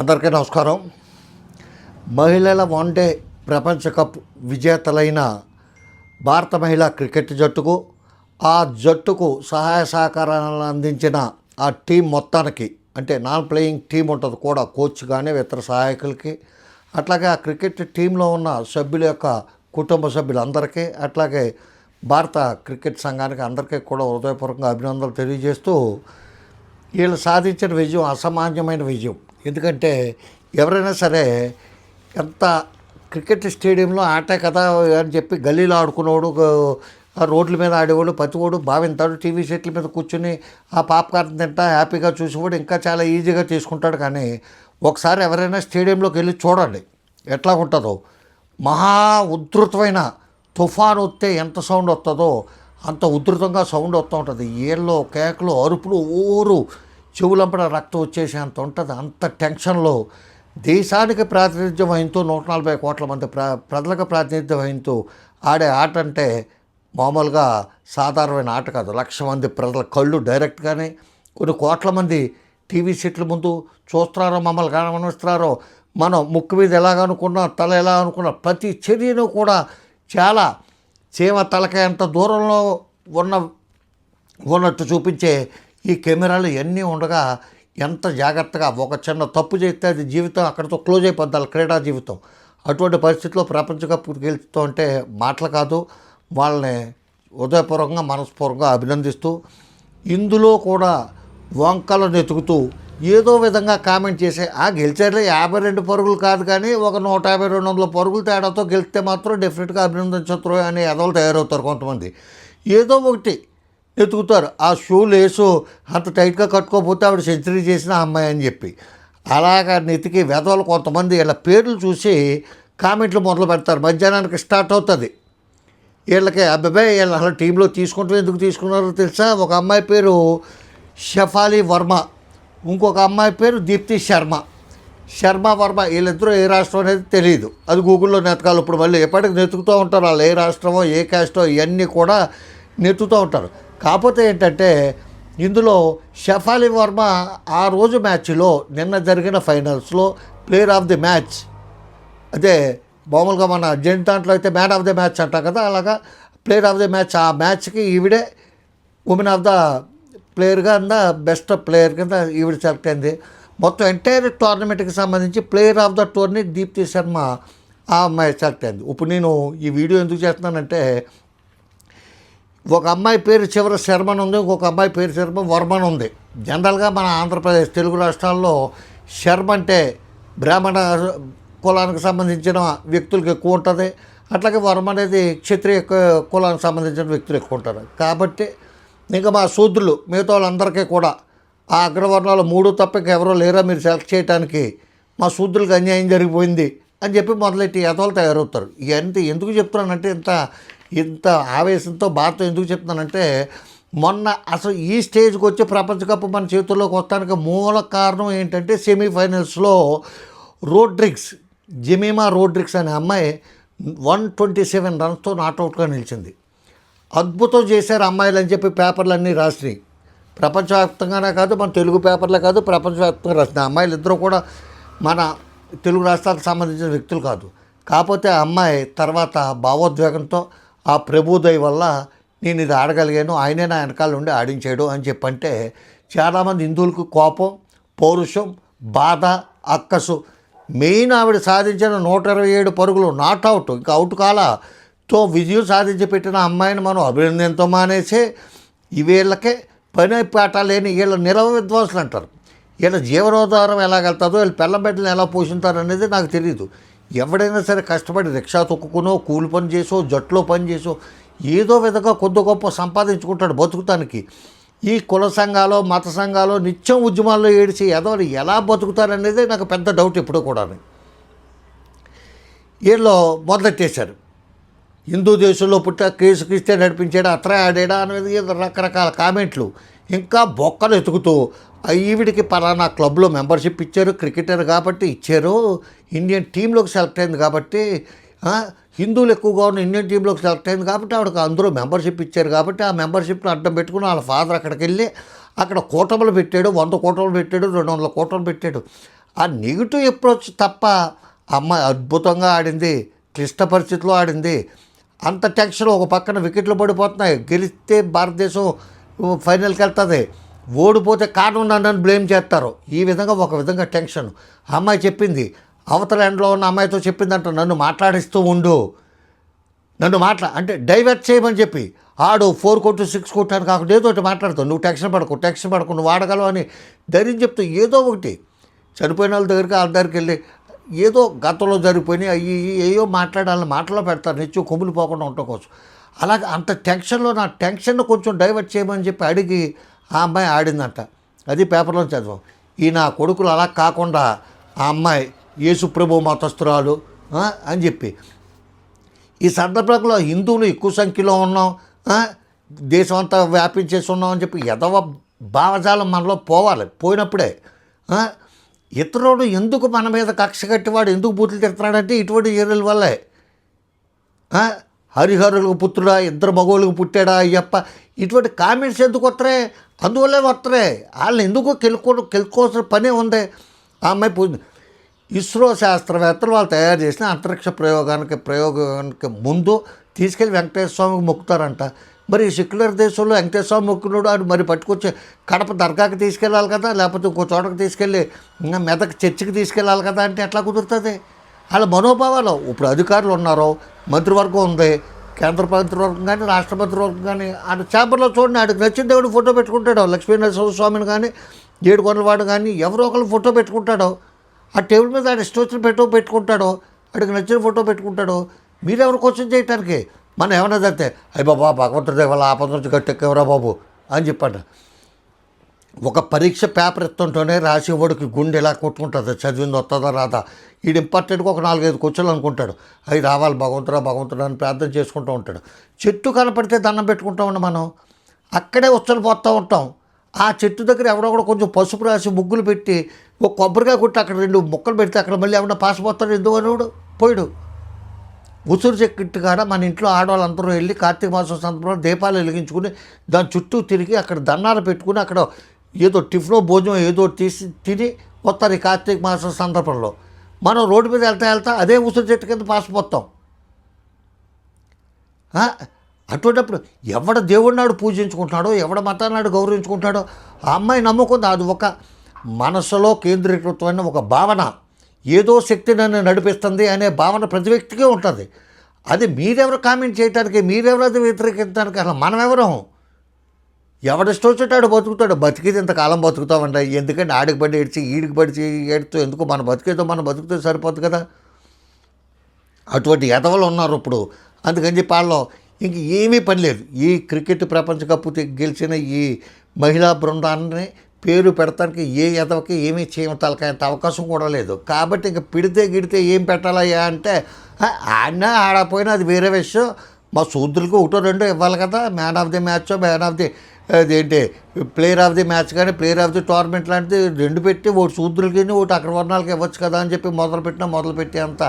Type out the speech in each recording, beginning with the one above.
అందరికీ నమస్కారం. మహిళల వన్డే ప్రపంచ కప్ విజేతలైన భారత మహిళా క్రికెట్ జట్టుకు ఆ జట్టుకు సహాయ సహకారాలను అందించిన ఆ టీం మొత్తానికి అంటే నాన్ ప్లేయింగ్ టీం ఉంటుంది కూడా కోచ్ కానీ ఇతర సహాయకులకి అట్లాగే ఆ క్రికెట్ టీంలో ఉన్న సభ్యుల యొక్క కుటుంబ సభ్యులందరికీ అట్లాగే భారత క్రికెట్ సంఘానికి అందరికీ కూడా హృదయపూర్వకంగా అభినందనలు తెలియజేస్తూ వీళ్ళు సాధించిన విజయం అసామాన్యమైన విజయం. ఎందుకంటే ఎవరైనా సరే ఎంత క్రికెట్ స్టేడియంలో ఆటే కదా అని చెప్పి గల్లీలో ఆడుకునేవాడు రోడ్ల మీద ఆడేవాడు పతివాడు భావింతాడు టీవీ సెట్ల మీద కూర్చుని ఆ పాప్కార్న్ తింటా హ్యాపీగా చూసేవాడు ఇంకా చాలా ఈజీగా తీసుకుంటాడు కానీ ఒకసారి ఎవరైనా స్టేడియంలోకి వెళ్ళి చూడండి ఎట్లా ఉంటుందో. మహా ఉధృతమైన తుఫాను వస్తే ఎంత సౌండ్ వస్తుందో అంత ఉధృతంగా సౌండ్ వస్తూ ఉంటుంది. ఏళ్ళు కేకలు అరుపులు ఊరు చెవులంపడ రక్తం వచ్చేసే అంత ఉంటుంది. అంత టెన్షన్లో దేశానికి ప్రాతినిధ్యం వహిస్తూ నూట నలభై కోట్ల మంది ప్ర ప్రజలకు ప్రాతినిధ్యం వహిస్తూ ఆడే ఆట అంటే మామూలుగా సాధారణమైన ఆట కాదు. లక్ష మంది ప్రజల కళ్ళు డైరెక్ట్గానే కొన్ని కోట్ల మంది టీవీ సెట్ల ముందు చూస్తున్నారో మమ్మల్ని గమనిస్తున్నారో మనం ముక్కు మీద ఎలాగ అనుకున్నా తల ఎలా అనుకున్నా ప్రతి చర్యను కూడా చాలా చీమ తలకాయ అంత దూరంలో ఉన్న ఉన్నట్టు చూపించే ఈ కెమెరాలు ఇవన్నీ ఉండగా ఎంత జాగ్రత్తగా ఒక చిన్న తప్పు చేస్తే అది జీవితం అక్కడితో క్లోజ్ అయిపోద్దాలి క్రీడా జీవితం. అటువంటి పరిస్థితిలో ప్రపంచ కప్ గెలుస్తూ అంటే మాటలు కాదు వాళ్ళని హృదయపూర్వకంగా మనస్పూర్వకంగా అభినందిస్తూ ఇందులో కూడా వంకలను ఎతుకుతూ ఏదో విధంగా కామెంట్ చేసే ఆ గెలిచారులే యాభై రెండు పరుగులు కాదు కానీ ఒక నూట యాభై రెండు వందల పరుగులు తేడాతో గెలిస్తే మాత్రం డెఫినెట్గా అభినందించరు అని ఎదవలు తయారవుతారు కొంతమంది. ఏదో ఒకటి ఎతుకుతారు ఆ షూలు వేసు అంత టైట్గా కట్టుకోకపోతే ఆవిడ సెంచరీ చేసిన అమ్మాయి అని చెప్పి. అలాగా నెతికి వెధవలు కొంతమంది ఇలా పేర్లు చూసి కామెంట్లు మొదలు పెడతారు. మధ్యాహ్నానికి స్టార్ట్ అవుతుంది. వీళ్ళకి అబ్బాయి వీళ్ళు అసలు టీంలో తీసుకుంటూ ఎందుకు తీసుకున్నారో తెలుసా? ఒక అమ్మాయి పేరు షఫాలి వర్మ. ఇంకొక అమ్మాయి పేరు దీప్తి శర్మ. శర్మ వర్మ వీళ్ళిద్దరూ ఏ రాష్ట్రం అనేది తెలియదు అది గూగుల్లో నెతకాలి. ఇప్పుడు మళ్ళీ ఎప్పటికి నెతుకుతూ ఉంటారు. వాళ్ళు ఏ రాష్ట్రమో ఏ క్యాస్టో ఇవన్నీ కూడా నెత్తుతూ ఉంటారు. కాకపోతే ఏంటంటే ఇందులో షఫాలి వర్మ ఆ రోజు మ్యాచ్లో నిన్న జరిగిన ఫైనల్స్లో ప్లేయర్ ఆఫ్ ది మ్యాచ్. అదే మామూలుగా మన జెంట్ దాంట్లో అయితే మ్యాన్ ఆఫ్ ది మ్యాచ్ అంటాం కదా అలాగా ప్లేయర్ ఆఫ్ ది మ్యాచ్ ఆ మ్యాచ్కి ఈవిడే ఉమెన్ ఆఫ్ ద ప్లేయర్ కింద బెస్ట్ ప్లేయర్ కింద ఈవిడ సెలెక్ట్ అయింది. మొత్తం ఎంటైర్ టోర్నమెంట్కి సంబంధించి player of the tourney Deepti Sharma ఆ అమ్మాయి సెలెక్ట్ అయింది. ఇప్పుడు నేను ఈ వీడియో ఎందుకు చేస్తున్నానంటే ఒక అమ్మాయి పేరు చివర శర్మన్ ఉంది ఇంకొక అమ్మాయి పేరు శర్మ వర్మన్ ఉంది. జనరల్గా మన ఆంధ్రప్రదేశ్ తెలుగు రాష్ట్రాల్లో శర్మ అంటే బ్రాహ్మణ కులానికి సంబంధించిన వ్యక్తులకు ఎక్కువ ఉంటుంది. అట్లాగే వర్మ అనేది క్షత్రియ కులానికి సంబంధించిన వ్యక్తులు ఎక్కువ ఉంటారు. కాబట్టి ఇంకా మా శూద్రులు మిగతా వాళ్ళందరికీ కూడా ఆ అగ్రవర్ణాలు మూడు తప్పక ఎవరో లేరా మీరు సెలెక్ట్ చేయడానికి మా శూద్రులకు అన్యాయం జరిగిపోయింది అని చెప్పి మొదలెట్టి యథాలు తయారవుతారు. ఇవన్నీ ఎందుకు చెప్తున్నానంటే ఇంత ఇంత ఆవేశంతో బాధతో ఎందుకు చెప్తున్నానంటే మొన్న అసలు ఈ స్టేజ్కి వచ్చి ప్రపంచ కప్ మన చేతుల్లోకి వస్తానికి మూల కారణం ఏంటంటే సెమీఫైనల్స్లో రోడ్రిక్స్ జెమీమా రోడ్రిక్స్ అనే అమ్మాయి వన్ ట్వంటీ సెవెన్ రన్స్తో నాట్అవుట్గా నిలిచింది. అద్భుతం చేశారు అమ్మాయిలు అని చెప్పి పేపర్లన్నీ రాసినాయి. ప్రపంచవ్యాప్తంగానే కాదు మన తెలుగు పేపర్లే కాదు ప్రపంచవ్యాప్తంగా రాసిన అమ్మాయిలు ఇద్దరు కూడా మన తెలుగు రాష్ట్రాలకు సంబంధించిన వ్యక్తులు కాదు. కాకపోతే ఆ అమ్మాయి తర్వాత భావోద్వేగంతో ఆ ప్రభుదయ వల్ల నేను ఇది ఆడగలిగాను ఆయనే నా వెనకాల ఉండి ఆడించాడు అని చెప్పంటే చాలామంది హిందువులకు కోపం పౌరుషం బాధ అక్కసు. మెయిన్ ఆవిడ సాధించిన నూట ఇరవై ఏడు పరుగులు నాట్ అవుట్ ఇంకా అవుట్ కాలా తో విజయం సాధించి పెట్టిన అమ్మాయిని మనం అభినందనతో మానేసి ఈ వీళ్ళకే పని పాట లేని వీళ్ళ నిలవ విద్వాంసులు అంటారు వీళ్ళ జీవనోధారం ఎలా వెళ్తుందో వీళ్ళు పిల్ల ఎలా పోషింటారు అనేది నాకు తెలియదు ఎవడైనా సరే కష్టపడి రిక్షా తొక్కుకునో కూలి పని చేసో జట్లో పని చేసో ఏదో విధంగా కొద్ది గొప్ప సంపాదించుకుంటాడు బతుకుతానికి. ఈ కుల సంఘాలు మత సంఘాలు నిత్యం ఉద్యమాల్లో ఏడిచి ఎదవరు ఎలా బతుకుతారనేది నాకు పెద్ద డౌట్ ఎప్పుడూ కూడా వీళ్ళు మొదలెట్టేశారు. హిందూ దేశంలో పుట్ట కేసు క్రిస్తే నడిపించాడా అత్ర ఆడాడా అనేది రకరకాల కామెంట్లు. ఇంకా బొక్కలు ఎతుకుతూ ఈవిడికి పలానా క్లబ్లో మెంబర్షిప్ ఇచ్చారు క్రికెటర్ కాబట్టి ఇచ్చారు ఇండియన్ టీంలోకి సెలెక్ట్ అయింది కాబట్టి హిందువులు ఎక్కువగా ఉన్న ఇండియన్ టీంలోకి సెలెక్ట్ అయింది కాబట్టి ఆవిడకి అందరూ మెంబర్షిప్ ఇచ్చారు కాబట్టి ఆ మెంబర్షిప్ని అడ్డం పెట్టుకుని వాళ్ళ ఫాదర్ అక్కడికి వెళ్ళి అక్కడ కూటములు పెట్టాడు వంద కూటములు పెట్టాడు రెండు వందల కూటములు పెట్టాడు. ఆ నెగిటివ్ అప్రోచ్ తప్ప అమ్మాయి అద్భుతంగా ఆడింది క్లిష్ట పరిస్థితిలో ఆడింది. అంత టెన్షన్ ఒక పక్కన వికెట్లు పడిపోతున్నాయి. గెలిస్తే భారతదేశం ఫైనల్కి వెళ్తుంది. ఓడిపోతే కారణం నన్ను బ్లేమ్ చేస్తారు. ఈ విధంగా ఒక విధంగా టెన్షన్ అమ్మాయి చెప్పింది. అవతల ఎండ్లో ఉన్న అమ్మాయితో చెప్పిందంట నన్ను మాట్లాడిస్తూ ఉండు. నన్ను మాట్లా అంటే డైవర్ట్ చేయమని చెప్పి. ఆడు ఫోర్ కొట్టు సిక్స్ కొట్టు అని కాకుండా ఏదో ఒకటి మాట్లాడుతావు. నువ్వు టెన్షన్ పడకు టెన్షన్ పడకు నువ్వు వాడగలవు అని ధైర్యం చెప్తూ ఏదో ఒకటి. చనిపోయిన వాళ్ళ దగ్గరికి వాళ్ళ దగ్గరికి వెళ్ళి ఏదో గతంలో జరిగిపోయినాయి అవి ఏయో మాట్లాడాలని మాటలో పెడతారు. నిత్యం కొమ్ములు పోకుండా ఉండటం కోసం. అలాగే అంత టెన్షన్లో నా టెన్షన్ కొంచెం డైవర్ట్ చేయమని చెప్పి అడిగి ఆ అమ్మాయి ఆడిందంట. అది పేపర్లో చదివాం. ఈ నా కొడుకులు అలా కాకుండా ఆ అమ్మాయి యేసుప్రభు మతస్థురాలు అని చెప్పి. ఈ సందర్భంలో హిందువులు ఎక్కువ సంఖ్యలో ఉన్నాం దేశం అంతా వ్యాపించేసి ఉన్నాం అని చెప్పి ఎదవ భావజాలం మనలో పోవాలి పోయినప్పుడే. ఇతరుడు ఎందుకు మన మీద కక్ష కట్టివాడు ఎందుకు బూతులు తిడుతున్నాడంటే ఇటువంటి చర్యల వల్లే. హరిహరులకు పుత్రుడా ఇద్దరు మగోళ్ళకు పుట్టాడా అయ్యప్ప. ఇటువంటి కామెంట్స్ ఎందుకు వస్తారే అందువల్లే వస్తారే వాళ్ళని ఎందుకు కెలుకో కెలుకోవాల్సిన పనే ఉంది? ఆ అమ్మాయి పూజ ఇస్రో శాస్త్రవేత్తలు వాళ్ళు తయారు చేసిన అంతరిక్ష ప్రయోగానికి ప్రయోగానికి ముందు తీసుకెళ్ళి వెంకటేశ్వర స్వామికి మొక్కుతారంట. మరి సెక్యులర్ దేశంలో వెంకటేశ్వర స్వామి మొక్కున్నాడు అని మరి పట్టుకొచ్చి కడప దర్గాకి తీసుకెళ్ళాలి కదా లేకపోతే ఇంకో చోటకి తీసుకెళ్ళి ఇంకా మెదక్ చర్చికి తీసుకెళ్ళాలి కదా అంటే ఎట్లా కుదురుతుంది? వాళ్ళ మనోభావాలు. ఇప్పుడు అధికారులు ఉన్నారు మంత్రివర్గం ఉంది కేంద్ర మంత్రివర్గం కానీ రాష్ట్ర మంత్రివర్గం కానీ ఆడ చేపల్లో చూడండి ఆడికి నచ్చిన దేవుడు ఫోటో పెట్టుకుంటాడు లక్ష్మీనరసింహ స్వామిని కానీ ఏడుకొండలవాడు కానీ ఎవరో ఒకరు ఫోటో పెట్టుకుంటాడు ఆ టేబుల్ మీద ఆడ ఇష్టం వచ్చిన పెట్టో పెట్టుకుంటాడు ఆడికి నచ్చిన ఫోటో పెట్టుకుంటాడు మీరెవరు క్వశ్చన్ చేయటానికి? మనం ఏమన్నా జరిగితే అయ్యి బాబా భగవంతుడి దేవాల ఆపద నుంచి గట్టెక్కవరా బాబు? అని చెప్పాడు. ఒక పరీక్ష పేపర్ ఎత్తుంటేనే రాసేవాడికి గుండె ఎలా కొట్టుకుంటుంది? చదివింది వస్తుందా రాదా? ఈడు ఇంపార్టెంట్గా ఒక నాలుగైదు కూర్చోలు అనుకుంటాడు. అవి రావాలి భగవంతుడా భగవంతుడా అని ప్రార్థన చేసుకుంటూ ఉంటాడు. చెట్టు కనపడితే దండం పెట్టుకుంటామండి మనం. అక్కడే ఉచ్చలు పోతూ ఉంటాం. ఆ చెట్టు దగ్గర ఎవడో కూడా కొంచెం పసుపు రాసి ముగ్గులు పెట్టి ఒక కొబ్బరికాయ కొట్టి అక్కడ రెండు ముక్కలు పెడితే అక్కడ మళ్ళీ ఏమన్నా పాసిపోతాడు ఎందుకు అనేవాడు పోయాడు. ఉసురు చెక్కిట్టు కాడ మన ఇంట్లో ఆడవాళ్ళందరూ వెళ్ళి కార్తీక మాసం సందర్భంలో దీపాలు వెలిగించుకుని దాని చుట్టూ తిరిగి అక్కడ దండాలు పెట్టుకుని అక్కడ ఏదో టిఫినో భోజనం ఏదో తీసి తిని వస్తారు ఈ కార్తీక మాసం సందర్భంలో. మనం రోడ్డు మీద వెళ్తా వెళ్తా అదే ఉసిరి చెట్టు కింద పాసిపోతాం అటువంటిప్పుడు ఎవడ దేవుడి నాడు పూజించుకుంటున్నాడో ఎవడ మతాన్ని గౌరవించుకుంటాడో ఆ అమ్మాయి నమ్ముకుంది. అది ఒక మనసులో కేంద్రీకృతమైన ఒక భావన. ఏదో శక్తి నన్ను నడిపిస్తుంది అనే భావన ప్రతి వ్యక్తికి ఉంటుంది. అది మీరెవరు కామెంట్ చేయడానికి మీరెవరు అది వ్యతిరేకించడానికి అసలు మనమెవరం? ఎవడిష్టం వచ్చేటాడు బతుకుతాడు. బతికేది ఇంతకాలం బతుకుతామంట ఎందుకంటే ఆడికి పడి ఏడ్చి ఈడికి పడి ఏడుతూ ఎందుకు మనం బతికేదో మనం బతుకుతే సరిపోతుంది కదా. అటువంటి ఎదవలు ఉన్నారు ఇప్పుడు. అందుకని చెప్పి వాళ్ళు ఇంక ఏమీ పని లేదు. ఈ క్రికెట్ ప్రపంచ కప్పు గెలిచిన ఈ మహిళా బృందాన్ని పేరు పెడతానికి ఏ ఎదవకి ఏమీ చేయటాలకంత అవకాశం కూడా లేదు. కాబట్టి ఇంక పిడితే గిడితే ఏం పెట్టాలయ్యా అంటే ఆడినా ఆడపోయినా అది వేరే విషయం. మా శూద్రులకు ఒకటో రెండో ఇవ్వాలి కదా. Man of the match man of the అదేంటి? ప్లేయర్ ఆఫ్ ది మ్యాచ్ కానీ ప్లేయర్ ఆఫ్ ది టోర్నమెంట్ లాంటిది రెండు పెట్టి ఒకటి శూద్రులకి ఒకటి అక్కడ వర్ణాలకి ఇవ్వచ్చు కదా అని చెప్పి మొదలుపెట్టినా మొదలుపెట్టి అంత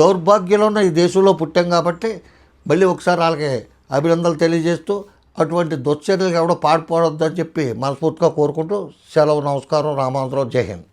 దౌర్భాగ్యంలో ఉన్న ఈ దేశంలో పుట్టాం కాబట్టి. మళ్ళీ ఒకసారి వాళ్ళకి అభినందనలు తెలియజేస్తూ అటువంటి దుశ్చర్యలకు ఎవడో పాడిపోవద్దని చెప్పి మనస్ఫూర్తిగా కోరుకుంటూ సెలవు నమస్కారం రామాంతరావు జై హింద్.